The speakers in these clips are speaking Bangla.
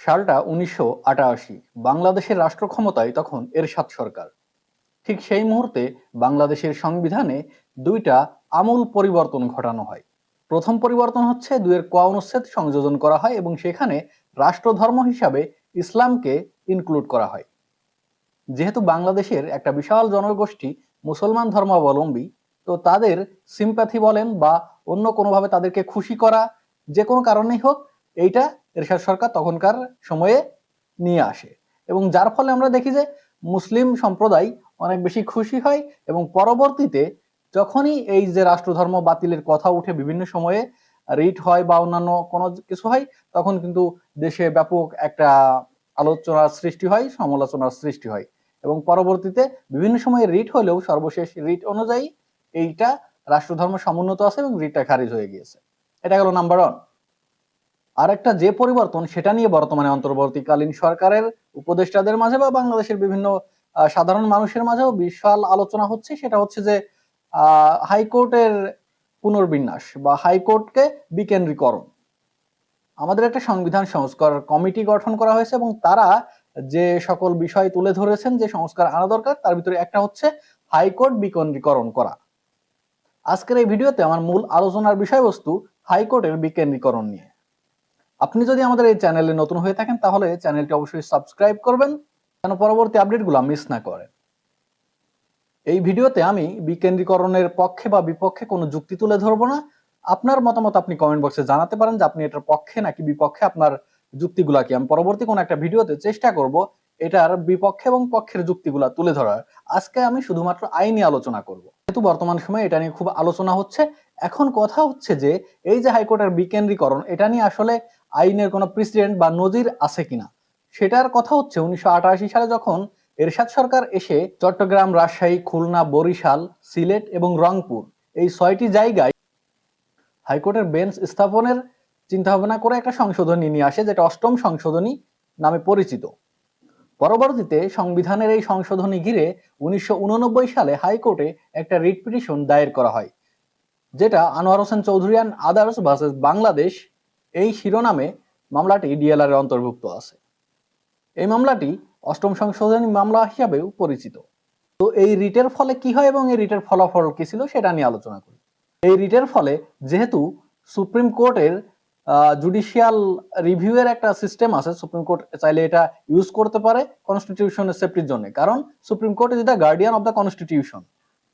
সালটা উনিশশো আটাশি। বাংলাদেশের রাষ্ট্র ক্ষমতায় তখন এরশাদ সরকার। ঠিক সেই মুহূর্তে বাংলাদেশের সংবিধানে দুইটা আমূল পরিবর্তন ঘটানো হয়। প্রথম পরিবর্তন হচ্ছে দুয়ের ক অনুচ্ছেদ সংযোজন করা হয় এবং সেখানে রাষ্ট্রধর্ম হিসাবে ইসলামকে ইনক্লুড করা হয়। যেহেতু বাংলাদেশের একটা বিশাল জনগোষ্ঠী মুসলমান ধর্মাবলম্বী, তো তাদের সিম্প্যাথি বলেন বা অন্য কোনোভাবে তাদেরকে খুশি করা, যে কোনো কারণেই হোক, এইটা এরশাদ সরকার তখনকার সময়ে নিয়ে আসে। এবং যার ফলে আমরা দেখি যে মুসলিম সম্প্রদায় অনেক বেশি খুশি হয় এবং পরবর্তীতে যখনই এই যে রাষ্ট্রধর্ম বাতিলের কথা উঠে বিভিন্ন সময়ে রিট হয় বা অন্যান্য কোনো কিছু হয়, তখন কিন্তু দেশে ব্যাপক একটা আলোচনার সৃষ্টি হয়, সমালোচনার সৃষ্টি হয়। এবং পরবর্তীতে বিভিন্ন সময়ে রিট হলেও সর্বশেষ রিট অনুযায়ী এইটা রাষ্ট্রধর্ম সমুন্নত আছে এবং রিটটা খারিজ হয়ে গিয়েছে। এটা গেল নাম্বার ওয়ান আর একটা যে পরিবর্তন, সেটা নিয়ে বর্তমানে অন্তর্বর্তীকালীন সরকারের উপদেষ্টাদের মাঝে বা বাংলাদেশের বিভিন্ন সাধারণ মানুষের মাঝেও বিশাল আলোচনা হচ্ছে। সেটা হচ্ছে যে হাইকোর্টের পুনর্বিন্যাস বা হাইকোর্টকে বিকেন্দ্রীকরণ। আমাদের একটা সংবিধান সংস্কার কমিটি গঠন করা হয়েছে এবং তারা যে সকল বিষয় তুলে ধরেছেন, যে সংস্কার আনা দরকার, তার ভিতরে একটা হচ্ছে হাইকোর্ট বিকেন্দ্রীকরণ করা। আজকের এই ভিডিওতে আমার মূল আলোচনার বিষয়বস্তু হাইকোর্টের বিকেন্দ্রীকরণ নিয়ে। আপনি যদি আমাদের এই চ্যানেলে নতুন হয়ে থাকেন, তাহলে চ্যানেলটি অবশ্যই সাবস্ক্রাইব করবেন, যেন পরবর্তী আপডেটগুলো মিস না করেন এই ভিডিওতে আমি বিকেন্দ্রীকরণের পক্ষে বা বিপক্ষে কোনো যুক্তি তুলে ধরবো না। আপনার মতামত আপনি কমেন্ট বক্সে জানাতে পারেন যে আপনি এটার পক্ষে নাকি বিপক্ষে আপনার যুক্তিগুলা কি আমি পরবর্তী কোনো একটা ভিডিওতে চেষ্টা করব এটার বিপক্ষে এবং পক্ষের যুক্তিগুলা তুলে ধরার। আজকে আমি শুধুমাত্র আইনি আলোচনা করব। যেহেতু বর্তমান সময়ে এটা নিয়ে খুব আলোচনা হচ্ছে, এখন কথা হচ্ছে যে এই যে হাইকোর্টের বিকেন্দ্রীকরণ, এটা নিয়ে আসলে আইনের কোনো প্রেসিডেন্ট বা নজির আছে কিনা? সেটার কথা হচ্ছে উনিশশো আটাশি সালে যখন এরশাদ সরকার এসে চট্টগ্রাম, রাজশাহী, খুলনা, বরিশাল, সিলেট এবং রংপুর এই ছয়টি জায়গায় হাইকোর্টের বেঞ্চ স্থাপনের চিন্তা ভাবনা করে একটা সংশোধনী নিয়ে আসে, যেটা অষ্টম সংশোধনী নামে পরিচিত। পরবর্তীতে সংবিধানের এই সংশোধনী ঘিরে উনিশশো উননব্বই সালে হাইকোর্টে একটা রিট পিটিশন দায়ের করা হয়, যেটা Anwar Hossain Chowdhury and others versus Bangladesh এই শিরোনামে মামলাটি ডিএলআর অন্তর্ভুক্ত আছে। এই মামলাটি অষ্টম সংশোধনী মামলা হিসাবেও পরিচিত। তো এই রিটের ফলে কি হয় এবং এই রিটের ফলাফল কি ছিল সেটা নিয়ে আলোচনা করি। এই রিটের ফলে যেহেতু সুপ্রিম কোর্টের জুডিশিয়াল রিভিউয়ের একটা সিস্টেম আছে, সুপ্রিম কোর্ট চাইলে এটা ইউজ করতে পারে কনস্টিটিউশনের সেফটির জন্য। কারণ supreme court is the guardian of the constitution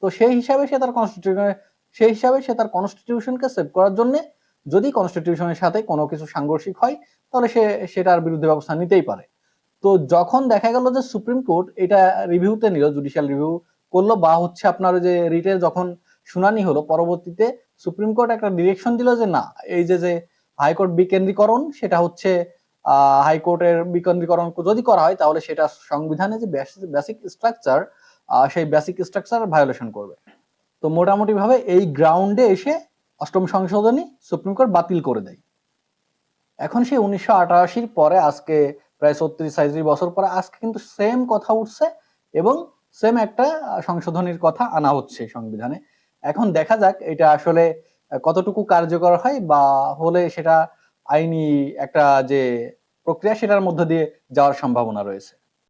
তো সেই হিসাবে সে তার কনস্টিটিউশন সেই হিসাবে সে তার কনস্টিটিউশনকে সেভ করার জন্য যদি কনস্টিটিউশনের সাথে কোনো কিছু সাংঘর্ষিক হয়, তাহলে সে সেটার বিরুদ্ধে ব্যবস্থা নিতেই পারে। তো যখন দেখা গেল যে সুপ্রিম কোর্ট এটা রিভিউতে নিল জুডিশিয়াল রিভিউ করল বা হচ্ছে আপনার যে রিটের যখন শুনানি হলো, পরবর্তীতে সুপ্রিম কোর্ট একটা ডিরেকশন দিল যে না, এই যে যে হাইকোর্ট বিকেন্দ্রীকরণ, সেটা হচ্ছে হাইকোর্টের বিকেন্দ্রীকরণ যদি করা হয়, তাহলে সেটা সংবিধানে যে বেসিক স্ট্রাকচার সেই বেসিক স্ট্রাকচার ভায়োলেশন করবে। তো মোটামুটি ভাবে এই গ্রাউন্ডে এসে অষ্টম সংশোধনী সুপ্রিম কোর্ট বাতিল করে দেয়। এখন সেই উনিশশো আটাশির পরে আজকে প্রায় ছত্রিশ সাঁত্রিশ বছর পরে আজকে কিন্তু সেম কথা উঠছে এবং সেম একটা সংশোধনীর কথা আনা হচ্ছে সংবিধানে। এখন দেখা যাক এটা আসলে কতটুকু কার্যকর হয় বা হলে সেটা আইনি একটা যে প্রক্রিয়া সেটার মধ্যে দিয়ে যাওয়ার সম্ভাবনা রয়েছে।